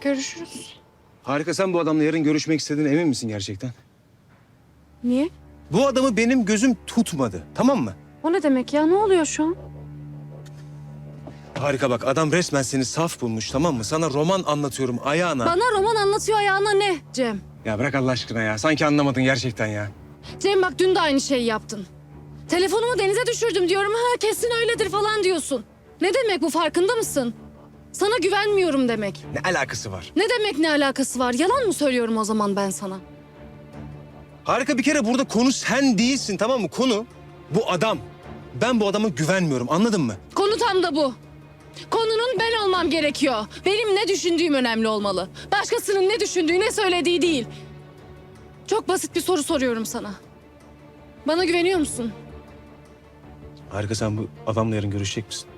Görüşürüz. Harika sen bu adamla yarın görüşmek istediğine emin misin gerçekten? Niye? Bu adamı benim gözüm tutmadı tamam mı? O ne demek ya? Ne oluyor şu an? Harika bak adam resmen seni saf bulmuş tamam mı? Sana roman anlatıyorum ayağına. Bana roman anlatıyor ayağına ne Cem? Ya bırak Allah aşkına ya. Sanki anlamadın gerçekten ya. Cem bak dün de aynı şeyi yaptın. Telefonumu denize düşürdüm diyorum. Ha kesin öyledir falan diyorsun. Ne demek bu farkında mısın? Sana güvenmiyorum demek. Ne alakası var? Ne demek ne alakası var? Yalan mı söylüyorum o zaman ben sana? Harika bir kere burada konu sen değilsin tamam mı? Konu bu adam. Ben bu adama güvenmiyorum anladın mı? Konu tam da bu. Konunun ben olmam gerekiyor. Benim ne düşündüğüm önemli olmalı. Başkasının ne düşündüğü, ne söylediği değil. Çok basit bir soru soruyorum sana. Bana güveniyor musun? Harika sen bu adamla yarın görüşecek misin?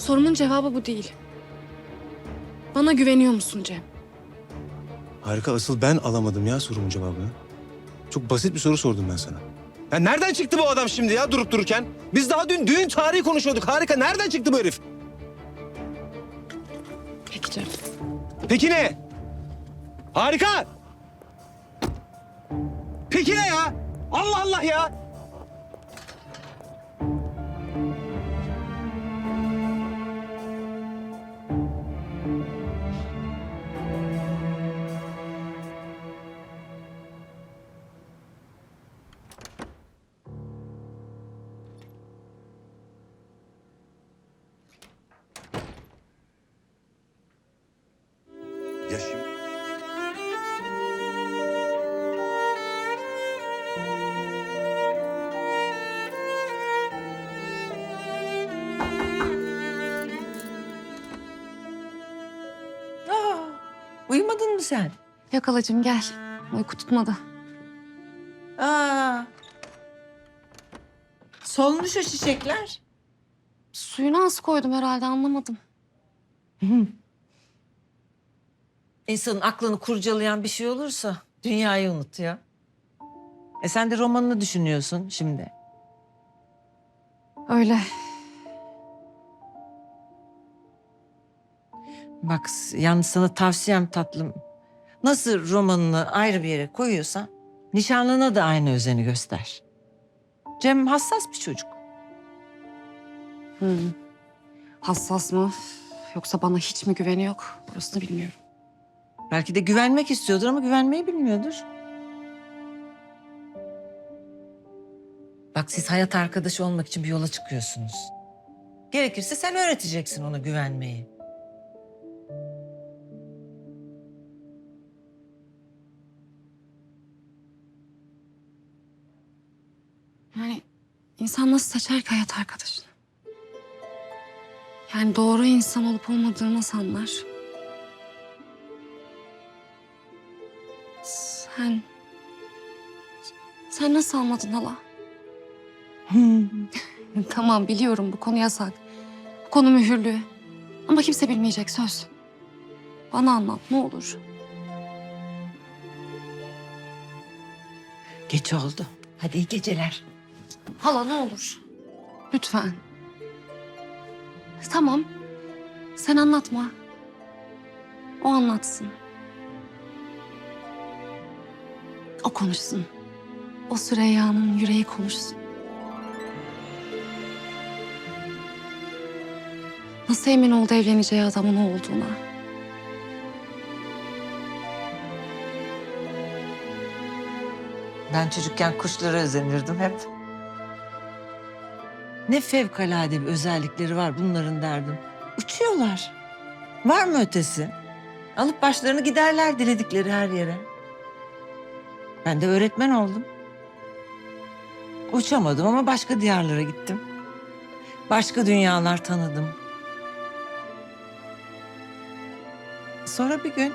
Sorumun cevabı bu değil. Bana güveniyor musun Cem? Harika asıl ben alamadım ya sorumun cevabını. Çok basit bir soru sordum ben sana. Ya nereden çıktı bu adam şimdi ya durup dururken? Biz daha dün düğün tarihi konuşuyorduk. Harika nereden çıktı bu herif? Peki Cem. Peki ne? Harika! Peki ne ya? Allah Allah ya! Uyumadın mı sen? Yok halacığım gel. Uyku tutmadı. Aa. Solmuş o çiçekler. Suyunu az koydum herhalde anlamadım. İnsanın aklını kurcalayan bir şey olursa dünyayı unutuyor. E sen de romanını düşünüyorsun şimdi. Öyle. Bak yalnız sana tavsiyem tatlım. Nasıl romanını ayrı bir yere koyuyorsan nişanlına da aynı özeni göster. Cem hassas bir çocuk. Hmm. Hassas mı? Yoksa bana hiç mi güveni yok? Orasını bilmiyorum. Belki de güvenmek istiyordur ama güvenmeyi bilmiyordur. Bak siz hayat arkadaşı olmak için bir yola çıkıyorsunuz. Gerekirse sen öğreteceksin ona güvenmeyi. Yani insan nasıl seçer ki hayat arkadaşını? Yani doğru insan olup olmadığını nasıl anlar? Sen... Sen nasıl anladın hala? tamam biliyorum bu konu yasak. Bu konu mühürlü. Ama kimse bilmeyecek söz. Bana anlat ne olur. Geç oldu. Hadi iyi geceler. Hala ne olur. Lütfen. Tamam. Sen anlatma. O anlatsın. O konuşsun. O Süreyya'nın yüreği konuşsun. Nasıl emin oldu evleneceği adamın o olduğuna? Ben çocukken kuşlara özenirdim hep. Ne fevkalade bir özellikleri var bunların derdim. Uçuyorlar. Var mı ötesi? Alıp başlarını giderler diledikleri her yere. Ben de öğretmen oldum. Uçamadım ama başka diyarlara gittim. Başka dünyalar tanıdım. Sonra bir gün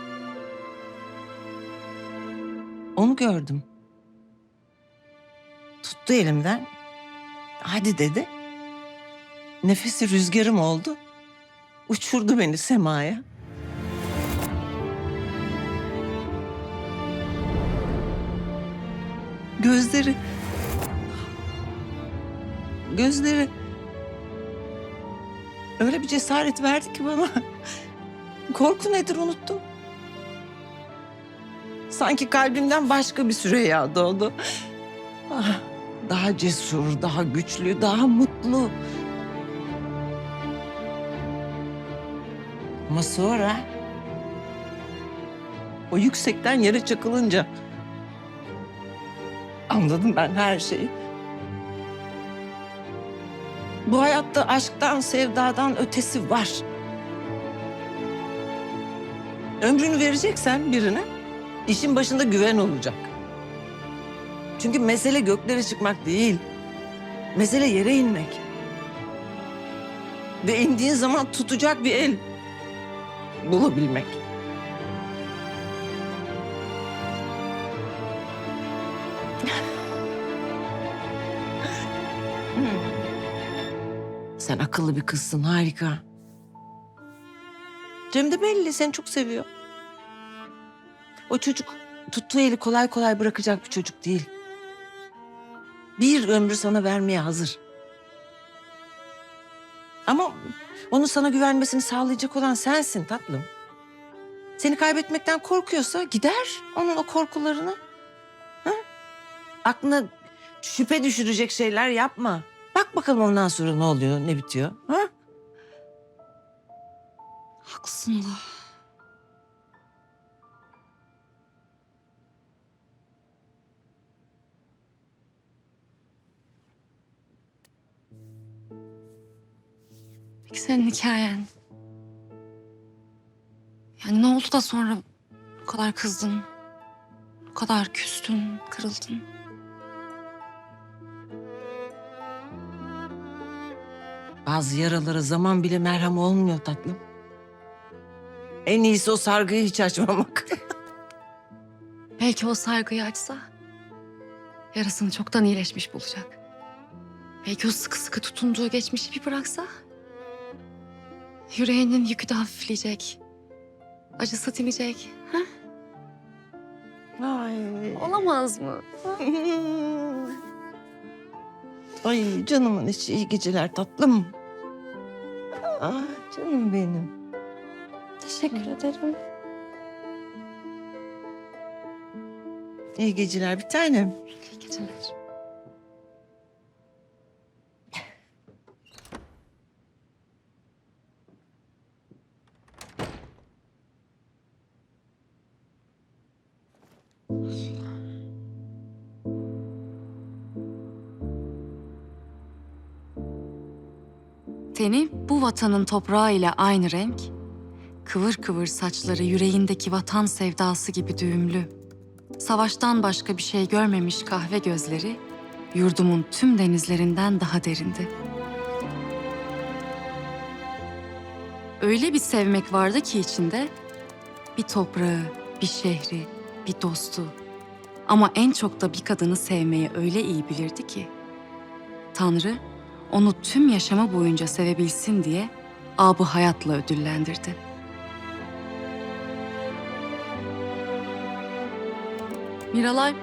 onu gördüm. Tuttu elimden. Hadi dedi. Nefesi rüzgarım oldu. Uçurdu beni semaya. Gözleri... Gözleri... Öyle bir cesaret verdi ki bana. Korku nedir unuttum. Sanki kalbimden başka bir Süreyya doğdu. Ah, daha cesur, daha güçlü, daha mutlu. Ama sonra o yüksekten yere çakılınca anladım ben her şeyi. Bu hayatta aşktan, sevdadan ötesi var. Ömrünü vereceksen birine, işin başında güven olacak. Çünkü mesele göklere çıkmak değil. Mesele yere inmek. Ve indiğin zaman tutacak bir el bulabilmek. Sen akıllı bir kızsın, harika. Cem de belli, seni çok seviyor. O çocuk tuttuğu eli kolay kolay bırakacak bir çocuk değil. Bir ömrü sana vermeye hazır. Ama onun sana güvenmesini sağlayacak olan sensin tatlım. Seni kaybetmekten korkuyorsa gider onun o korkularını. Ha? Aklına şüphe düşürecek şeyler yapma. Bak bakalım ondan sonra ne oluyor, ne bitiyor. Ha? Haklısın da. Peki senin hikayen? Yani ne oldu da sonra bu kadar kızdın? Bu kadar küstün, kırıldın? Bazı yaralara zaman bile merhem olmuyor tatlım. En iyisi o sargıyı hiç açmamak. Belki o sargıyı açsa yarasını çoktan iyileşmiş bulacak. Belki o sıkı sıkı tutunduğu geçmişi bir bıraksa yüreğinin yükü de hafifleyecek. Acısı dinecek. Ha? Ay. Olamaz mı? Ay canımın içi iyi geceler tatlım. Ah canım benim. Teşekkür ederim. İyi geceler bir tanem. İyi geceler. Teni bu vatanın toprağı ile aynı renk, kıvır kıvır saçları yüreğindeki vatan sevdası gibi düğümlü. Savaştan başka bir şey görmemiş kahve gözleri, yurdumun tüm denizlerinden daha derindi. Öyle bir sevmek vardı ki içinde, bir toprağı, bir şehri, bir dostu. Ama en çok da bir kadını sevmeyi öyle iyi bilirdi ki, Tanrı onu tüm yaşamı boyunca sevebilsin diye abı hayatla ödüllendirdi. Miralay